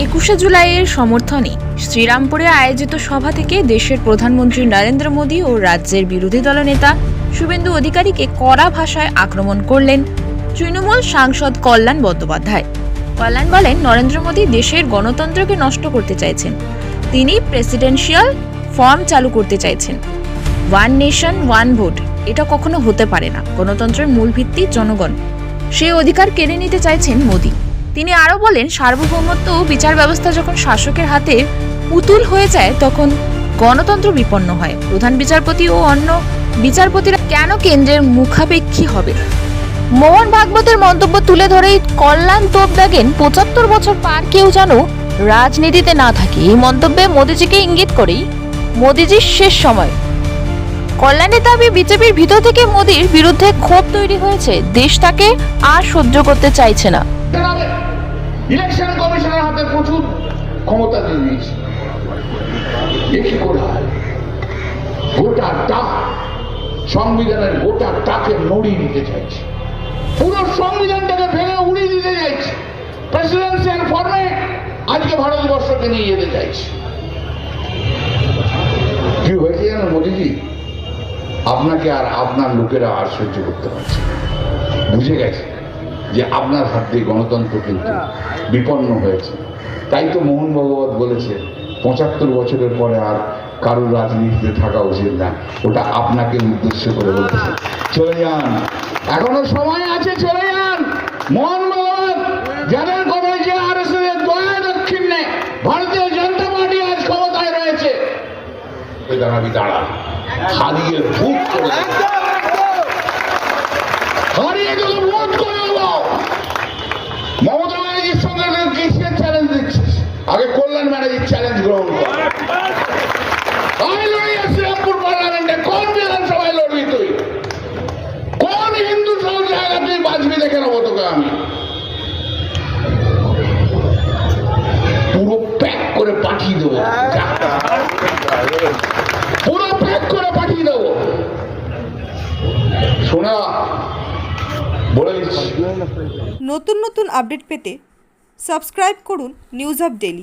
একুশে জুলাইয়ের সমর্থনে শ্রীরামপুরে আয়োজিত সভা থেকে দেশের প্রধানমন্ত্রী নরেন্দ্র মোদী ও রাজ্যের বিরোধী দলনেতা শুভেন্দু অধিকারীকে কড়া ভাষায় আক্রমণ করলেন তৃণমূল সাংসদ কল্যাণ বন্দ্যোপাধ্যায়। কল্যাণ বলেন, নরেন্দ্র মোদী দেশের গণতন্ত্রকে নষ্ট করতে চাইছেন। তিনি প্রেসিডেন্সিয়াল ফর্ম চালু করতে চাইছেন। ওয়ান নেশন, ওয়ান ভোট, এটা কখনো হতে পারে না। গণতন্ত্রের মূল ভিত্তি জনগণ। সেই অধিকার কেড়ে নিতে চাইছেন মোদী। তিনি আরও বলেন, সার্বভৌমত্ব ও বিচার ব্যবস্থা যখন শাসকের হাতে পুতুল হয়ে যায়, তখন গণতন্ত্র বিপন্ন হয়। প্রধান বিচারপতি ও অন্য বিচারপতিরা কেন কেন্দ্রের মুখাপেক্ষী হবে? মোহন ভাগবতের মন্তব্য তুলে ধরেই কল্যাণ তোপ দাগেন, পঁচাত্তর বছর পার কেউ যেন রাজনীতিতে না থাকে। এই মন্তব্যে মোদিজিকে ইঙ্গিত করেই মোদিজির শেষ সময়। কল্যাণের দাবি, বিজেপির ভিতর থেকে মোদির বিরুদ্ধে ক্ষোভ তৈরি হয়েছে। দেশ তাকে আর সহ্য করতে চাইছে না। ইলেকশন কমিশনের হাতে প্রচুর ক্ষমতা দিয়ে দিয়েছে। এ কি করে হয়? গোটাটা সংবিধানের গোটাটাকে নড়িয়ে দিতে চাইছে। পুরো সংবিধানটাকে ভেঙে উড়িয়ে দিতে চাইছে। প্রেসিডেন্সিয়াল ফর্মে আজকে ভারতবর্ষকে নিয়ে যেতে চাইছে। কি হয়েছে জানো মোদিজি? আপনাকে আর আপনার লোকেরা আর সহ্য করতে পারছে বুঝে গেছে যে আপনার হাত দিয়ে গণতন্ত্র কিন্তু বিপন্ন হয়েছে। তাই তো মোহন ভগবত বলেছে, পঁচাত্তর বছরের পরে আর কারোর রাজনীতিতে থাকা উচিত না। ওটা আপনাকে উদ্দেশ্য করে বলেছে চলে যান। এখনও সময় আছে, চলে যান। মোহন ভগবত, যাদের কথা যে আর দয়া দক্ষিণে, ভারতীয় জনতা পার্টি আজ ক্ষমতায় রয়েছে। দাঁড়াবি দাঁড়ান হারিয়ে ভূত করে দেবে। হারিয়ে গেলে ভোট করে দেবো মমতা কিসের চ্যালেঞ্জ দিচ্ছিস আগে কল্যাণ ব্যানার্জির চ্যালেঞ্জ গ্রহণ কর। আমি লড়ি শ্রীরামপুর পার্লামেন্টে কোন বিধানসভায় লড়বি তুই? কোন হিন্দু সব জায়গা তুই বাঁচবি দেখে নেব তোকে আমি? পুরো প্যাক করে পাঠিয়ে দেবো। পুরো প্যাক করে পাঠিয়ে দেবো। শোনা বলে নতুন নতুন আপডেট পেতে সাবস্ক্রাইব করুন নিউজ অফ ডেলি